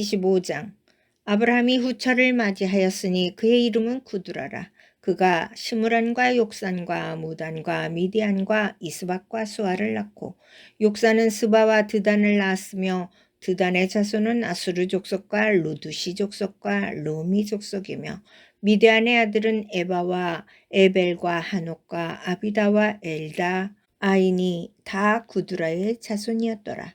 25장 아브라함이 후처를 맞이하였으니 그의 이름은 구두라라. 그가 시므란과 욕산과 무단과 미디안과 이스박과 수아를 낳고 욕산은 스바와 드단을 낳았으며 드단의 자손은 아수르 족속과 루두시 족속과 루미 족속이며 미디안의 아들은 에바와 에벨과 한옥과 아비다와 엘다 아인이 다 구두라의 자손이었더라.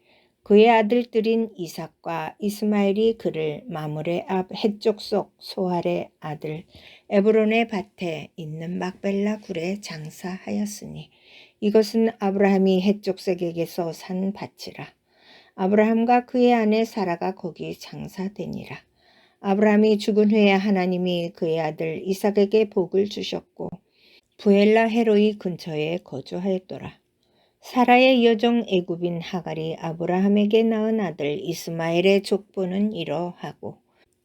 그의 아들들인 이삭과 이스마엘이 그를 마물의 앞 해쪽 속 소할의 아들 에브론의 밭에 있는 막벨라 굴에 장사하였으니 이것은 아브라함이 해쪽색에게서 산 밭이라. 아브라함과 그의 아내 사라가 거기 장사되니라. 아브라함이 죽은 후에 하나님이 그의 아들 이삭에게 복을 주셨고 부엘라 헤로이 근처에 거주하였더라. 사라의 여종 애굽인 하갈이 아브라함에게 낳은 아들 이스마엘의 족보는 이러하고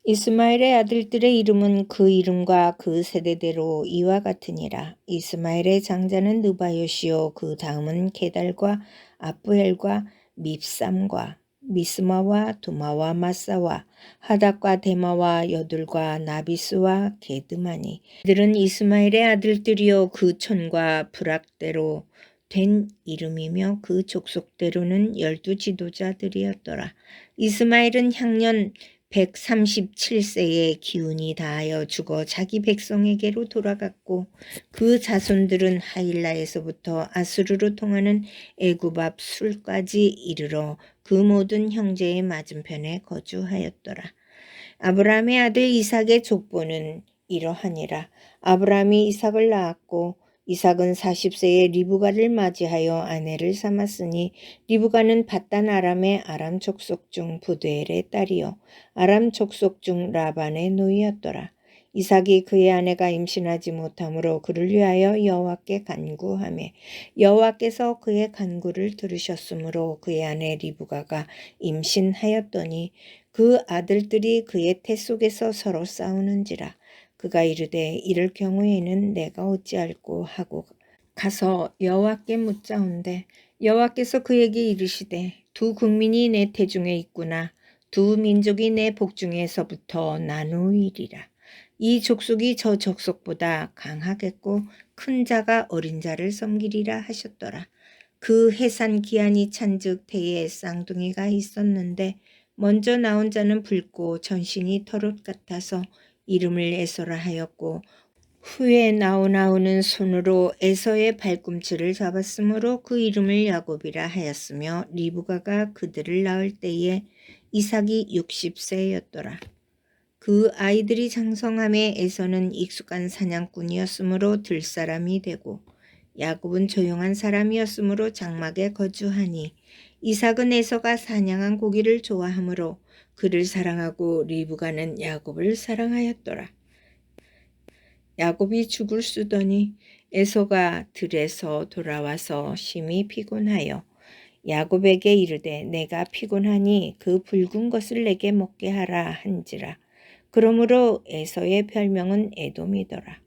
이스마엘의 아들들의 이름은 그 이름과 그 세대대로 이와 같으니라. 이스마엘의 장자는 느바요시요 그 다음은 게달과 아프엘과 밉삼과 미스마와 두마와 마사와 하닥과 데마와 여둘과 나비스와 게드마니 이들은 이스마엘의 아들들이요 그 촌과 부락대로 된 이름이며 그 족속대로는 열두 지도자들이었더라. 이스마엘은 향년 137세에 기운이 다하여 죽어 자기 백성에게로 돌아갔고 그 자손들은 하일라에서부터 아수르로 통하는 앞 술까지 이르러 그 모든 형제의 맞은편에 거주하였더라. 아브라함의 아들 이삭의 족보는 이러하니라. 아브라함이 이삭을 낳았고 이삭은 40세에 리브가를 맞이하여 아내를 삼았으니 리브가는 바단 아람의 아람 족속 중 부드엘의 딸이요 아람 족속 중 라반의 노이였더라. 이삭이 그의 아내가 임신하지 못하므로 그를 위하여 여호와께 간구하매 여호와께서 그의 간구를 들으셨으므로 그의 아내 리브가가 임신하였더니 그 아들들이 그의 태 속에서 서로 싸우는지라 그가 이르되 이럴 경우에는 내가 어찌할꼬 하고 가서 여호와께 묻자온대. 여호와께서 그에게 이르시되 두 국민이 내 태중에 있구나. 두 민족이 내 복중에서부터 나누이리라. 이 족속이 저 족속보다 강하겠고 큰 자가 어린 자를 섬기리라 하셨더라. 그 해산 기한이 찬즉 태에 쌍둥이가 있었는데 먼저 나온 자는 붉고 전신이 털옷 같아서 이름을 에서라 하였고 후에 나오나오는 손으로 에서의 발꿈치를 잡았으므로 그 이름을 야곱이라 하였으며 리브가가 그들을 낳을 때에 이삭이 60세였더라. 그 아이들이 장성함에 에서는 익숙한 사냥꾼이었으므로 들사람이 되고 야곱은 조용한 사람이었으므로 장막에 거주하니 이삭은 에서가 사냥한 고기를 좋아하므로 그를 사랑하고 리브가는 야곱을 사랑하였더라. 야곱이 죽을 쓰더니 에서가 들에서 돌아와서 심히 피곤하여 야곱에게 이르되 내가 피곤하니 그 붉은 것을 내게 먹게 하라 한지라. 그러므로 에서의 별명은 에돔이더라.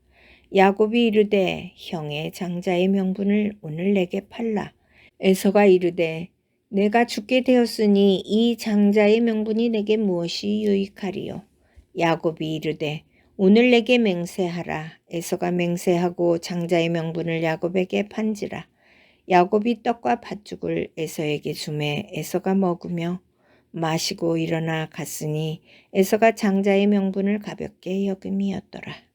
야곱이 이르되 형의 장자의 명분을 오늘 내게 팔라. 에서가 이르되 내가 죽게 되었으니 이 장자의 명분이 내게 무엇이 유익하리요. 야곱이 이르되 오늘 내게 맹세하라. 에서가 맹세하고 장자의 명분을 야곱에게 판지라. 야곱이 떡과 팥죽을 에서에게 주매 에서가 먹으며 마시고 일어나 갔으니 에서가 장자의 명분을 가볍게 여김이었더라.